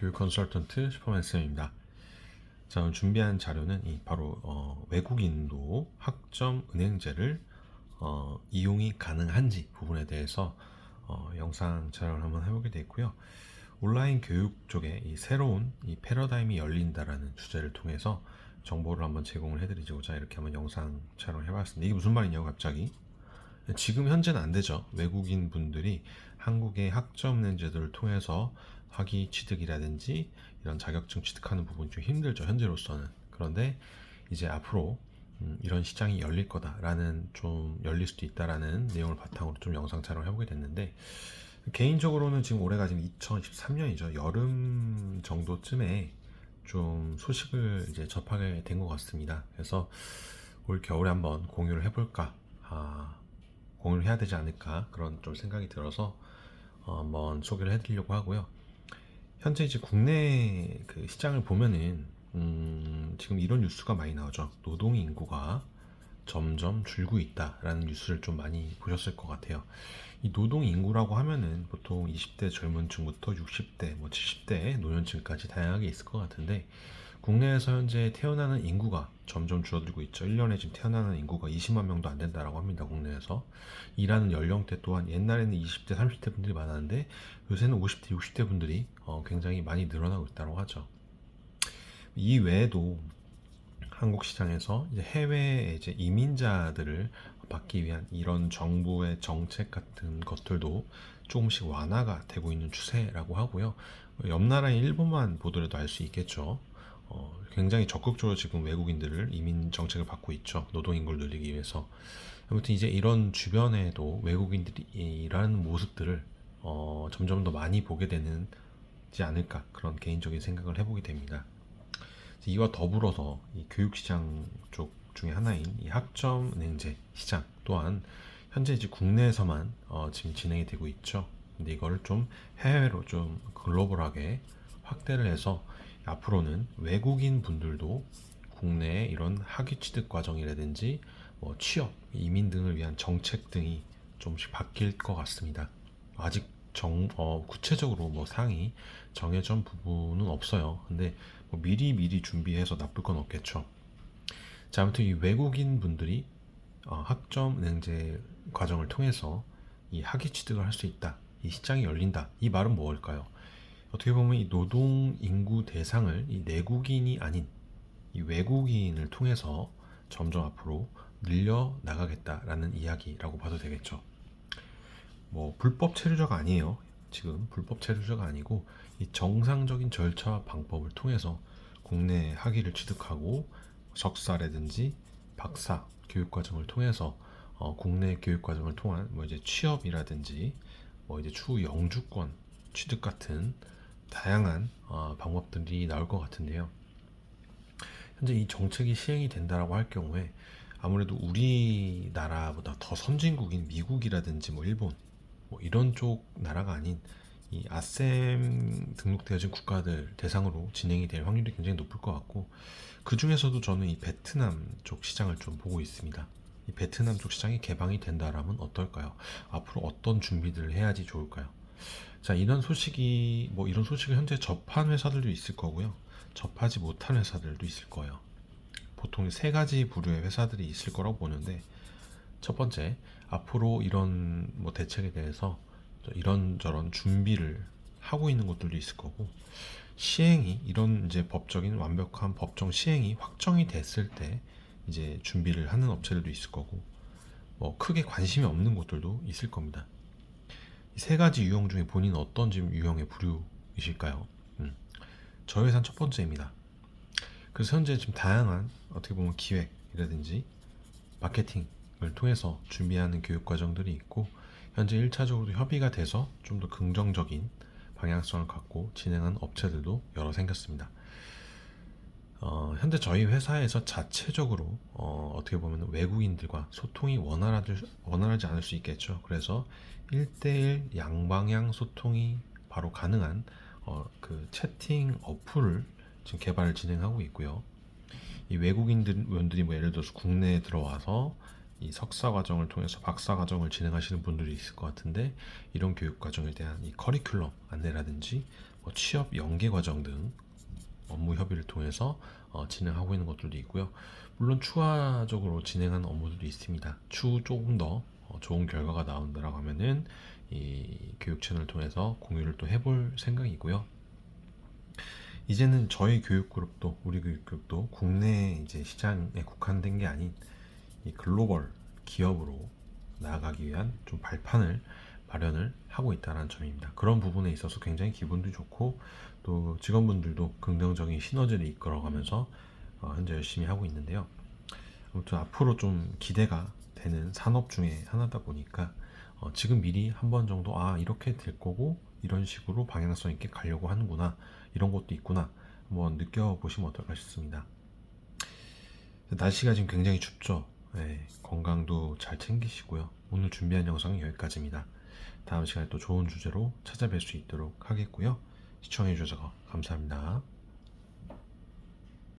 교육 컨설턴트 슈퍼맨 쌤입니다. 자, 오늘 준비한 자료는 이 바로 어, 외국인도 학점 은행제를 어, 이용이 가능한지 부분에 대해서 어, 영상 촬영을 한번 해보게 됐고요. 온라인 교육 쪽에 이 새로운 이 패러다임이 열린다라는 주제를 통해서 정보를 한번 제공을 해드리고자 이렇게 한번 영상 촬영을 해봤습니다. 이게 무슨 말이냐고 갑자기 지금 현재는 안 되죠. 외국인 분들이 한국의 학점 렌즈들을 통해서 학위 취득이라든지 이런 자격증 취득하는 부분이 좀 힘들죠. 현재로서는. 그런데 이제 앞으로 음, 이런 시장이 열릴 거다라는 좀 열릴 수도 있다라는 내용을 바탕으로 좀 영상 촬영을 해보게 됐는데 개인적으로는 지금 올해가 지금 2023년이죠. 여름 정도쯤에 좀 소식을 이제 접하게 된 것 같습니다. 그래서 올 겨울에 한번 공유를 해볼까, 아, 공유를 해야 되지 않을까 그런 좀 생각이 들어서 어, 한번 소개를 해드리려고 하고요. 현재 이제 국내 그 시장을 보면은 음, 지금 이런 뉴스가 많이 나오죠. 노동 인구가 점점 줄고 있다라는 뉴스를 좀 많이 보셨을 것 같아요. 이 노동 인구라고 하면은 보통 20대 젊은 층부터 60대, 뭐 70대 노년층까지 다양하게 있을 것 같은데 국내에서 현재 태어나는 인구가 점점 줄어들고 있죠. 1년에 지금 태어나는 인구가 20만 명도 안 된다라고 합니다. 국내에서. 일하는 연령대 또한 옛날에는 20대, 30대 분들이 많았는데 요새는 50대, 60대 분들이 어, 굉장히 많이 늘어나고 있다고 하죠. 이 외에도 한국 시장에서 이제 해외 이제 이민자들을 받기 위한 이런 정부의 정책 같은 것들도 조금씩 완화가 되고 있는 추세라고 하고요. 옆 나라인 일본만 보더라도 알 수 있겠죠. 어, 굉장히 적극적으로 지금 외국인들을 이민 정책을 받고 있죠. 노동 인구를 늘리기 위해서. 아무튼 이제 이런 주변에도 외국인들이 일하는 모습들을 어, 점점 더 많이 보게 되는지 않을까 그런 개인적인 생각을 해보게 됩니다. 이와 더불어서 이 교육시장 쪽 중에 하나인 이 학점 은행제 시장 또한 현재 이제 국내에서만 어, 지금 진행이 되고 있죠. 근데 이거를 좀 해외로 좀 글로벌하게 확대를 해서 앞으로는 외국인 분들도 국내에 이런 학위 취득 과정이라든지 뭐 취업, 이민 등을 위한 정책 등이 좀씩 바뀔 것 같습니다. 아직 정, 어, 구체적으로 뭐 상이 정해진 부분은 없어요. 근데 뭐 미리 미리 준비해서 나쁠 건 없겠죠. 자, 아무튼 이 외국인 분들이 어, 학점 은행제 과정을 통해서 이 학위 취득을 할 수 있다. 이 시장이 열린다. 이 말은 뭘까요? 어떻게 보면 이 노동 인구 대상을 이 내국인이 아닌 이 외국인을 통해서 점점 앞으로 늘려 나가겠다라는 이야기라고 봐도 되겠죠. 뭐 불법 체류자가 아니에요. 지금 불법 체류자가 아니고 이 정상적인 절차와 방법을 통해서 국내 학위를 취득하고 석사라든지 박사 교육 과정을 통해서 어, 국내 교육 과정을 통한 뭐 이제 취업이라든지 뭐 이제 추후 영주권 취득 같은 다양한 어, 방법들이 나올 것 같은데요. 현재 이 정책이 시행이 된다라고 할 경우에 아무래도 우리나라보다 더 선진국인 미국이라든지 뭐 일본 뭐 이런 쪽 나라가 아닌 이 아셈 등록되어진 국가들 대상으로 진행이 될 확률이 굉장히 높을 것 같고 그 중에서도 저는 이 베트남 쪽 시장을 좀 보고 있습니다. 이 베트남 쪽 시장이 개방이 된다라면 어떨까요? 앞으로 어떤 준비들을 해야지 좋을까요? 자, 이런 소식이 뭐 이런 소식을 현재 접한 회사들도 있을 거고요. 접하지 못한 회사들도 있을 거예요. 보통 세 가지 부류의 회사들이 있을 거라고 보는데 첫 번째, 앞으로 이런 뭐 대책에 대해서 이런저런 준비를 하고 있는 곳들도 있을 거고 시행이 이런 이제 법적인 완벽한 법정 시행이 확정이 됐을 때 이제 준비를 하는 업체들도 있을 거고 뭐 크게 관심이 없는 곳들도 있을 겁니다. 이세 가지 유형 중에 본인 어떤 유형의 부류이실까요? 음. 회사는 첫 번째입니다. 그래서 현재 지금 다양한 어떻게 보면 기획이라든지 마케팅을 통해서 준비하는 교육 과정들이 있고 현재 1차적으로 협의가 돼서 좀 더 긍정적인 방향성을 갖고 진행한 업체들도 여러 생겼습니다. 어, 현재 저희 회사에서 자체적으로 어, 떻게 보면 외국인들과 소통이 원활하지, 원활하지 않을 수 있겠죠. 그래서 1대1 양방향 소통이 바로 가능한 어, 그 채팅 어플을 지금 개발을 진행하고 있고요. 이 외국인들이 뭐 예를 들어서 국내에 들어와서 이 석사 과정을 통해서 박사 과정을 진행하시는 분들이 있을 것 같은데 이런 교육 과정에 대한 이 커리큘럼 안내라든지 뭐 취업 연계 과정 등 업무 협의를 통해서 어, 진행하고 있는 것들도 있고요. 물론 추가적으로 진행하는 업무들도 있습니다. 추후 조금 더 어, 좋은 결과가 나온다라고 하면은 이 교육 채널을 통해서 공유를 또 해볼 생각이고요. 이제는 저희 교육 그룹도 우리 교육 그룹도 국내 이제 시장에 국한된 게 아닌 이 글로벌 기업으로 나아가기 위한 좀 발판을 마련을 하고 있다는 점입니다. 그런 부분에 있어서 굉장히 기분도 좋고 또 직원분들도 긍정적인 시너지를 이끌어가면서 어, 현재 열심히 하고 있는데요. 아무튼 앞으로 좀 기대가 되는 산업 중에 하나다 보니까 어, 지금 미리 한 번 정도 아 이렇게 될 거고 이런 식으로 방향성 있게 가려고 하는구나 이런 것도 있구나 한번 느껴보시면 어떨까 싶습니다. 날씨가 지금 굉장히 춥죠. 네, 건강도 잘 챙기시고요. 오늘 준비한 영상은 여기까지입니다. 다음 시간에 또 좋은 주제로 찾아뵐 수 있도록 하겠고요. 시청해주셔서 감사합니다.